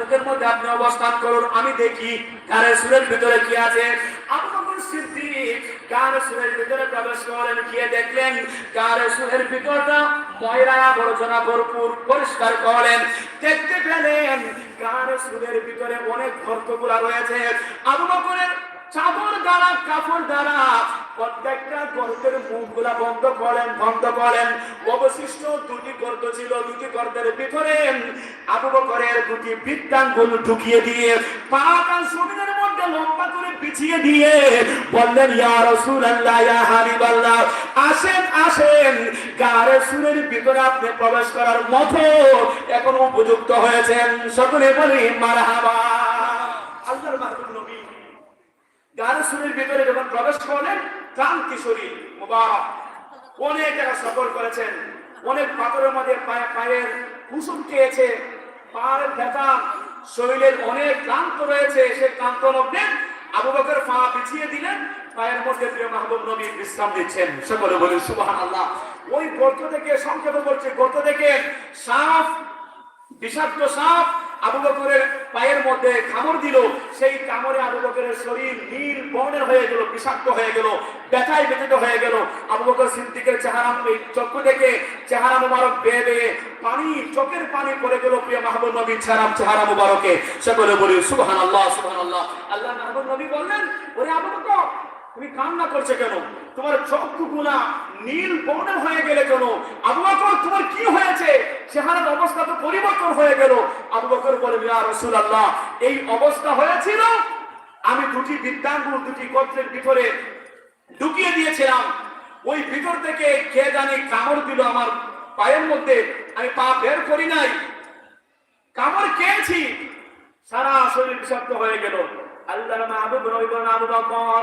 মুখের মধ্যে আপনি অবস্থান করুন, আমি দেখি ভিতরে কি আছে? দেখলেন কার ভিতরটা আবর্জনা ভরপুর পরিষ্কার করলেন। দেখতে পেলেন কার সুরের ভিতরে অনেক গর্তগুলা রয়েছে। আবু বকরের চাদর দ্বারা, কাপড় দ্বারা প্রত্যেকটা গর্তের মুখগুলা বন্ধ করেন বন্ধ করেন। অবশিষ্ট দুটি গর্ত ছিল, দুটি গর্তের ভিতরে আবু বকরের দুটি বৃত্তাঙ্গুল ঢুকিয়ে দিয়ে মধ্যে লম্বা করে বিছিয়ে দিয়ে বললেন, ইয়া রাসূলুল্লাহ, ইয়া আসেন আসেন। গারে সুরের ভিতরে আপনি প্রবেশ করার মতো এখন উপযুক্ত হয়েছেন। সকলে বলি, মারহাবা। আল্লাহর মাহবুব নবী। গারসুরের ভিতরে যখন প্রবেশ করলেন প্রাণ কিশোরী মুবারক। অনেক জায়গা সফর করেছেন। অনেক পাথরের মধ্যে পায়ে পায়ের কুসুম খেয়েছে। পায়ের ব্যথা, শরীরের অনেক ক্লান্ত রয়েছে। সে ক্লান্ত মধ্যে আবু বকর পা বিছিয়ে দিলেন। পায়ের মধ্যে প্রিয় মাহবুব নবী বিশ্রাম দিচ্ছেন। সকলে বলি সুবহান আল্লাহ ওই গর্ত থেকে সংক্ষেপে বলছে, গর্ত থেকে সাপ বিষাক্ত সাপ আবু বকরের পায়ের মধ্যে কামড় দিল। সেই কামড়ে আবু বকরের শরীর নীল বর্ণের হয়ে গেল, বিষাক্ত হয়ে গেল, ব্যথায় ব্যথিত হয়ে গেল। আবু বকর সিদ্দিকের চেহারা চক্ষু থেকে চেহারা মুবারক বেয়ে বেয়ে পানি, চোখের পানি পড়ে গেল প্রিয় মাহবুব নবী চেহারা চেহারা মুবারকে। বলি সুবহান আল্লাহ সুবহান আল্লাহ আল্লাহ মাহবুব নবী বললেন, ওরে আবু বকর তুমি কান্না করছে কেন? তোমার চক্ষুগুলা নীল বর্ণের হয়ে গেলে কেন? আবু বকর, তোমার কি হয়েছে? চেহারার অবস্থা তো পরিবর্তন হয়ে গেল। আবু বকর বলে ইয়া রাসূলুল্লাহ, এই অবস্থা হয়েছিল? আমি দুটি বিদ্যাঙ্গুল দুটি গোত্রের ভিতরে ঢুকিয়ে দিয়েছিলাম। ওই ভিতর থেকে কে জানি কামড় দিল আমার পায়ের মধ্যে। আমি পা বের করি নাই। কামড় খেয়েছি। সারা শরীর বিষাক্ত হয়ে গেল। আল্লাহ আবু বকর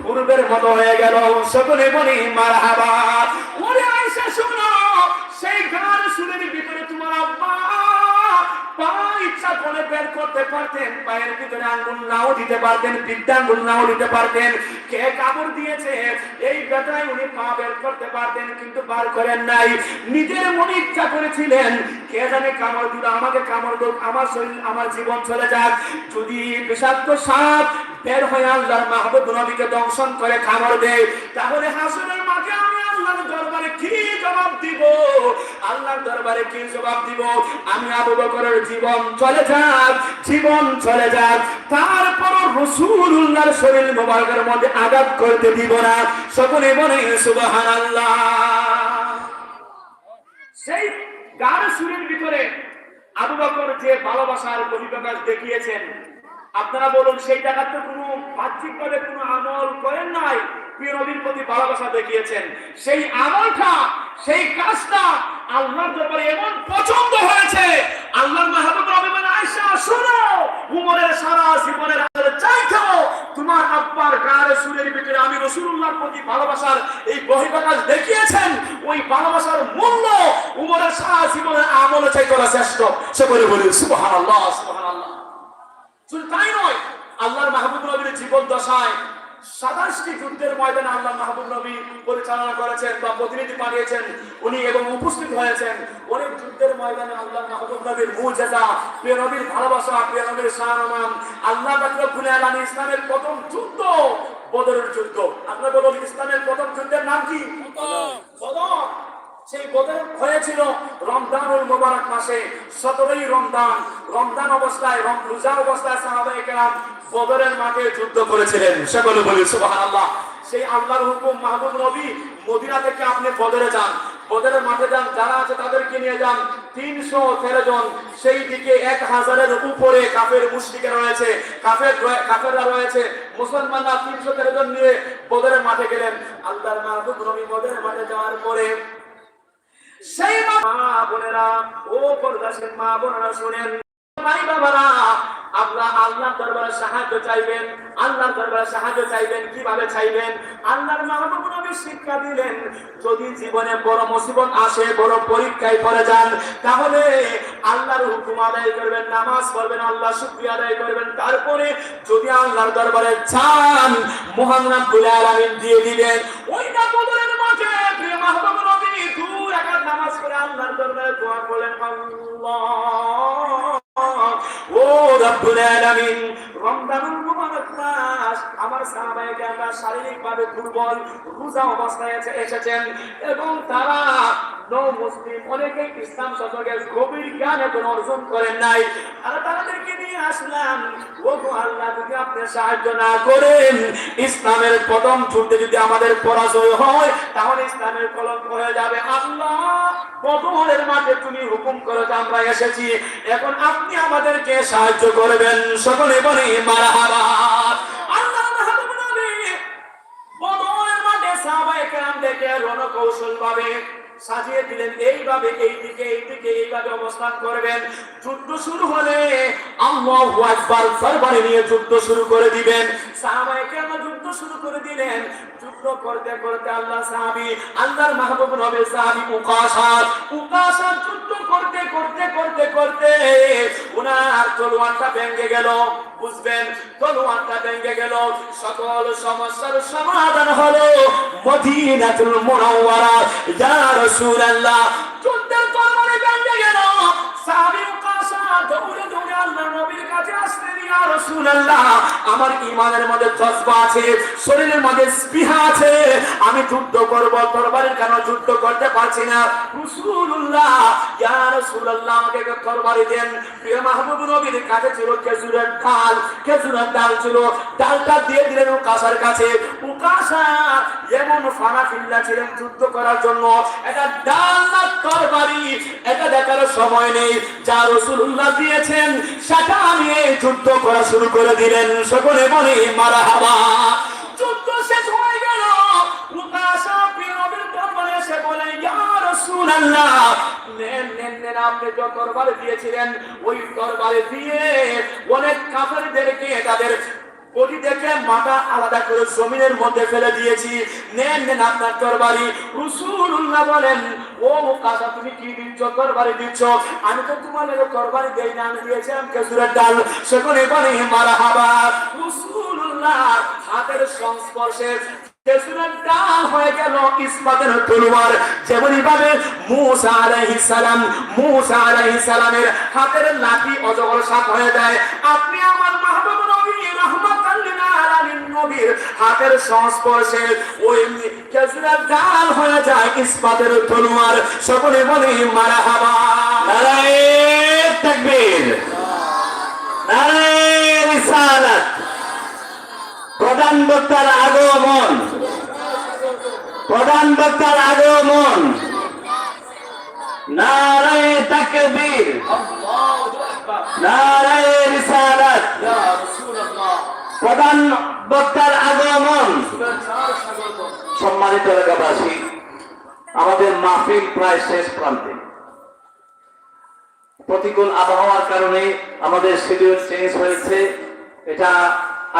পূর্বের মতো হয়ে গেল। সকলে বলি মারহাবা। ওরে আইসা শুনো সেই গান আব্বা করে নিজের মনে ইচ্ছা করেছিলেন, কে কামড় দিল, আমাকে কামড় আমার শরীর, আমার জীবন চলে যাক। যদি বিষাক্ত সাপ বের হয়ে আল্লাহর মাহবুব নবীকে দংশন করে কামড় দেয়, তাহলে হাসনের কি জবাব দিব? আল্লাহর দরবারে কি জবাব দিব? আমি আবু বকরের জীবন চলে যাক, জীবন চলে যাক। তারপর রসুল্লাহর শরীর মোবারকের মধ্যে আঘাত করতে দিব না। সকলে মনে সুবহানাল্লাহ। সেই গান সুরের ভিতরে আবু বকর যে ভালোবাসার বহিপ্রকাশ দেখিয়েছেন, আপনারা বলুন, সেই জায়গাতে কোনো বাহ্যিকভাবে কোনো আমল করেন নাই প্রিয় নবীর প্রতি ভালোবাসা দেখিয়েছেন। সেই আমলটা, সেই কাজটা আল্লাহর দরবারে এমন পছন্দ হয়েছে। আল্লাহর মাহবুব বলেন, আয়েশা, শোনো, উমরের সারা জীবনের আমল চাইতেও তোমার আব্বার গায়ে সুরের ভিতরে আমি রাসূলুল্লাহর প্রতি ভালোবাসার এই বহিঃপ্রকাশ দেখিয়েছেন। ওই ভালোবাসার মূল্য উমরের সারা জীবনের আমল চাইতে ওরা শ্রেষ্ঠ। সে করে বলি, সুবহানাল্লাহ সুবহানাল্লাহ। শুধু তাই নয়, আল্লাহর মাহবুব নবীর জীবন দশায় সাতাশটি যুদ্ধের ময়দানে আল্লাহ মাহবুব নবী পরিচালনা করেছেন বা প্রতিনিধি পাঠিয়েছেন। উনি এবং উপস্থিত হয়েছেন। অনেক যুদ্ধের ময়দানে আল্লাহ মাহবুব নবীর মুজেজা প্রিয় নবীর ভালোবাসা প্রিয় নবীর সারমান আল্লাহ বাকরবুল আলম ইসলামের প্রথম যুদ্ধ বদরের যুদ্ধ। আপনার বলুন ইসলামের প্রথম যুদ্ধের নাম কি? বদর। সেই বদর হয়েছিল রমজানুল মোবারক মাসে সতেরোই রমজান। রমজান অবস্থায় রোজা অবস্থায় সাহাবায়ে কেরাম বদরের মাঠে যুদ্ধ করেছিলেন। সকলে বলি সুবহানাল্লাহ। সেই আল্লাহর হুকুম, মাহবুব নবী মদিনা থেকে আপনি বদরে যান। বদরের মাঠে যান, যারা আছে তাদেরকে নিয়ে যান। তিনশো তেরো জন, সেই দিকে এক হাজারের উপরে কাফের মুশরিকে রয়েছে। কাফের কাফেররা রয়েছে। মুসলমানরা তিনশো তেরো জন নিয়ে বদরের মাঠে গেলেন। আল্লাহর মাহবুব নবী বদরের মাঠে যাওয়ার পরে সেই মা বোনেরা, ও পর্দাসের মা বোনেরা ভাই বাবারা দরবারে সাহায্য চাইবেন। দরবারে সাহায্য চাইবেন, কীভাবে চাইবেন? আল্লাহর মাহবুব নবী শিক্ষা দিলেন, যদি জীবনে বড় মুসিবত আসে, বড় পরীক্ষায় পড়ে যান, তাহলে আল্লাহর হুকুম আদায় করবেন, নামাজ পড়বেন আল্লাহ শুকরিয়া আদায় করবেন। তারপরে যদি আল্লাহর দরবারে চান, মহান আলামিন দিয়ে দিবেন। ওই ও রব্বুল আলামিন, রমজানুল মুবারক মাস, আমার সাহাবায়ে কেরামরা শারীরিকভাবে দুর্বল, রোজা অবস্থায় এসে- এসেছেন এবং তারা নৌ মুসলিম অনেকেই ইসলাম শতকের গভীর জ্ঞান এখন অর্জন করেন নাই। আর তাদেরকে নিয়ে আসলাম। ও গো আল্লাহ, যদি আপনি সাহায্য না করেন, ইসলামের প্রথম ছুটতে যদি আমাদের পরাজয় হয়, তাহলে ইসলামের কলঙ্ক হয়ে যাবে। আল্লাহ বদরের মাঠে তুমি হুকুম করে আমরা এসেছি। এখন আপনি আমাদেরকে সাহায্য করবেন। সকলে বলি, মারহাবা। আল্লাহ মাঠে কেরাম দেখে রণকৌশল ভাবে সাজিয়ে দিলেন, এইভাবে এই দিকে এই দিকে, এইভাবে অবস্থান করবেন। যুদ্ধ শুরু হলে আল্লাহু নিয়ে যুদ্ধ শুরু করে দিবেন। সাহাবায়ে কেরাম যুদ্ধ শুরু করে দিলেন। যুদ্ধ করতে করতে আল্লাহ সাহাবী, আল্লাহর মাহবুব নবী সাহাবী উকাশা উকাশা যুদ্ধ করতে করতে করতে করতে উনার তলোয়ারটা ভেঙে গেল। বুঝবেন তলোয়ারটা ভেঙে গেল সকল সমস্যার সমাধান হলো মদিনাতুল মুনাওয়ারা। ইয়া রাসূলুল্লাহ রাসূলুল্লাহ, আমার মধ্যে জজবা আছে, শরীরের মধ্যে স্পৃহা আছে। আমি যুদ্ধ করব তরবারির কেন যুদ্ধ করতে পারছি না? রাসূলুল্লাহ, ইয়া রাসূলুল্লাহ, আমাকে তরবারি দেন। প্রিয় মাহবুব নবীর কাছে ছিল খেজুরের ডাল। খেজুরের ডাল ছিল, ডালটা দিয়ে দিলেন কাছে। এমন ফানা ফিল্লা ছিলেন যুদ্ধ করার জন্য। এটা ডাল না তরবারি এটা দেখার সময় নেই। যা রসুল্লাহ দিয়েছেন, সেটা নিয়ে যুদ্ধ করা শুরু করে দিলেন। সকলে বলে মারা হাবা যুদ্ধ শেষ হয়ে গেল। দরবারে আপনি যে তরবারি দিয়েছিলেন, ওই তরবারি দিয়ে অনেক কাফেরদেরকে তাদের কোটি দেখে মাথা আলাদা করে জমিনের মধ্যে ফেলে দিয়েছি। নেন নেন আপনার তরবারি। রসুল্লাহ বলেন, ও কাকা তুমি কি দিচ্ছ? তরবারি দিচ্ছ? আমি তো তোমাদের তরবারি দেই না, আমি দিয়েছিলাম খেজুরের ডাল। সেখানে বলে মারা রসুল্লাহ হাতের সংস্পর্শে হয়ে সালামের হাতের লাঠি অজগর সাপ হয়ে যায়। আপনি আমার হাতের সংস্পর্শে ওই হয়ে যায় তলোয়ার। সকলে বলে রিসালাত। প্রধান বক্তার আগমন। প্রধান বক্তার আগমন। নারায়ে নারায়ে প্রধান বক্তার আগমন। সম্মানিত এলাকাবাসী, আমাদের মাহফিল প্রায় শেষ প্রান্তে। প্রতিকূল আবহাওয়ার কারণে আমাদের শিডিউল চেঞ্জ হয়েছে। এটা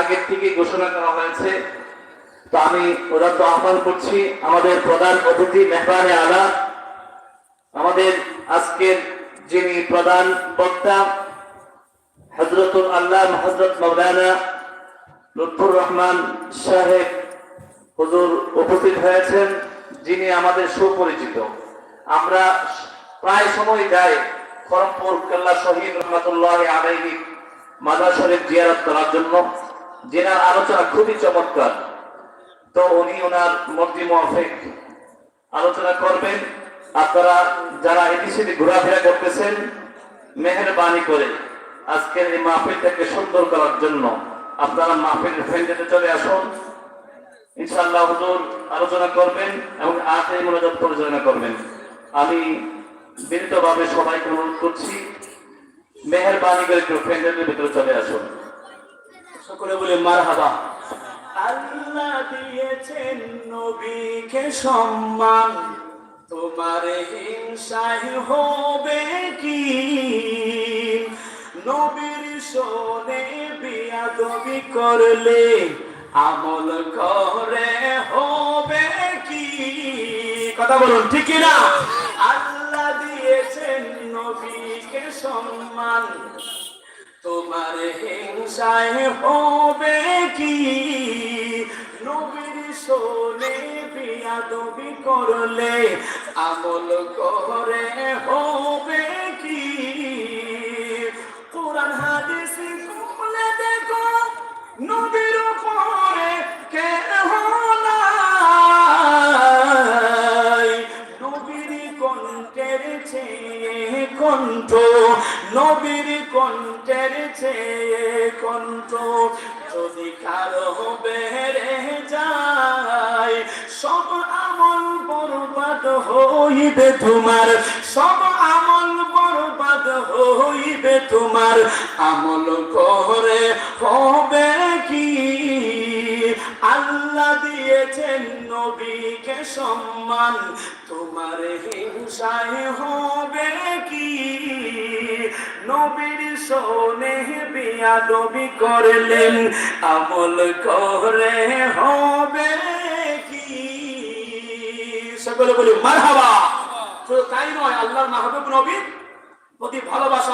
আগের থেকে ঘোষণা করা হয়েছে। তো আমি ওরা তো আহ্বান করছি আমাদের প্রধান অতিথি মেহমানে আলা, আমাদের আজকের যিনি প্রধান বক্তা হজরতুল আল্লাহ হজরত মৌলানা লুৎফুর রহমান সাহেব হুজুর উপস্থিত হয়েছেন, যিনি আমাদের সুপরিচিত। আমরা প্রায় সময় যাই খরমপুর কেল্লা শহীদ রহমতুল্লাহ আলাইহি মাদার শরীফ জিয়ারত করার জন্য। যেনার আলোচনা খুবই চমৎকার। তো উনি ওনার মর্জি মোয়াফেক আলোচনা করবেন। আপনারা যারা এটি সেটি ঘোরাফেরা করতেছেন, মেহরবানি করে আজকের এই মাহফিলটাকে সুন্দর করার জন্য। আপনারা মাহফিল ফ্রেন্ডে চলে আসুন। ইনশাআল্লাহ হুজুর আলোচনা করবেন এবং আতে মনোযোগ পরিচালনা করবেন। আমি বিনীতভাবে সবাইকে অনুরোধ করছি মেহরবানি করে একটু ফ্রেন্ডের ভিতরে চলে আসুন। সকলে বলে মার মারহাবা। আল্লাহ দিয়েছেন নবীকে সম্মান। তোমার হিংসায় হবে কি? নবীর শোনে বিয়াদবি করলে আমল করে হবে কি? কথা বলুন, ঠিক না আল্লাহ দিয়েছেন নবীকে সম্মান। তোমার হিংসায় হবে কি? নবীর শোনে বিয়াদবি করলে আমল করে হবে কি? খুলে দেখো নবীর উপরে কে নবীর কণ্ঠের চেয়ে কণ্ঠ নবীর কণ্ঠের চেয়ে কণ্ঠ যদি কারও বেড়ে যায় সব আমল বরবাদ হইবে তোমার সব আমল বরবাদ হইবে তোমার আমল করে হবে কি? আল্লাহ দিয়েছেন নবীকে সম্মান, তোমার হিংসায় হবে কি? নবীর সোনে বিয়াদবি করলেন, আমল করে হবে কি? সকলে বলি মারহাবা। তাই নয়, আল্লাহর মাহবুব নবীর প্রতি ভালোবাসা